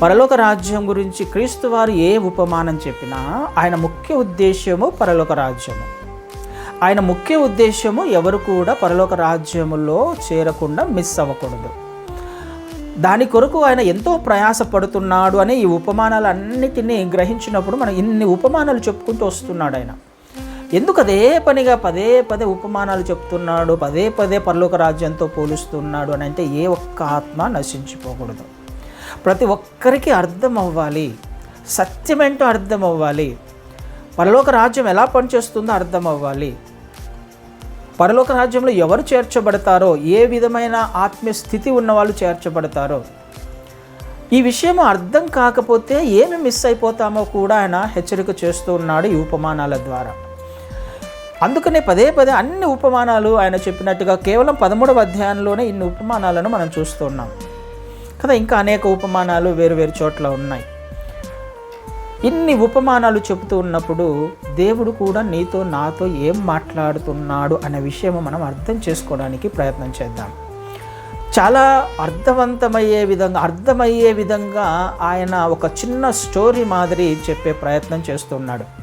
పరలోక రాజ్యం గురించి క్రీస్తు వారు ఏ ఉపమానం చెప్పినా ఆయన ముఖ్య ఉద్దేశ్యము పరలోక రాజ్యము. ఆయన ముఖ్య ఉద్దేశ్యము ఎవరు కూడా పరలోక రాజ్యములో చేరకుండా మిస్ అవ్వకూడదు. దాని కొరకు ఆయన ఎంతో ప్రయాసపడుతున్నాడు అని ఈ ఉపమానాలన్నిటినీ గ్రహించినప్పుడు మనం ఇన్ని ఉపమానాలు చెప్పుకుంటూ వస్తున్నాడు ఆయన. ఎందుకు అదే పనిగా పదే పదే ఉపమానాలు చెప్తున్నాడు పదే పదే పరలోక రాజ్యంతో పోలుస్తున్నాడు అని అంటే ఏ ఒక్క ఆత్మ నశించిపోకూడదు. ప్రతి ఒక్కరికి అర్థం అవ్వాలి సత్యమేంటో అర్థం అవ్వాలి పరలోక రాజ్యం ఎలా పనిచేస్తుందో అర్థం అవ్వాలి పరలోక రాజ్యంలో ఎవరు చేర్చబడతారో ఏ విధమైన ఆత్మీయ స్థితి ఉన్నవాళ్ళు చేర్చబడతారో. ఈ విషయం అర్థం కాకపోతే ఏమి మిస్ అయిపోతామో కూడా ఆయన హెచ్చరిక చేస్తూ ఉన్నాడు ఈ ఉపమానాల ద్వారా. అందుకనే పదే పదే అన్ని ఉపమానాలు ఆయన చెప్పినట్టుగా కేవలం పదమూడవ అధ్యాయంలోనే ఇన్ని ఉపమానాలను మనం చూస్తున్నాం కదా ఇంకా అనేక ఉపమానాలు వేరు వేరు చోట్ల ఉన్నాయి. ఇన్ని ఉపమానాలు చెబుతూ ఉన్నప్పుడు దేవుడు కూడా నీతో నాతో ఏం మాట్లాడుతున్నాడు అనే విషయం మనం అర్థం చేసుకోవడానికి ప్రయత్నం చేద్దాం. చాలా అర్థవంతమయ్యే విధంగా అర్థమయ్యే విధంగా ఆయన ఒక చిన్న స్టోరీ మాదిరి చెప్పే ప్రయత్నం చేస్తున్నాడు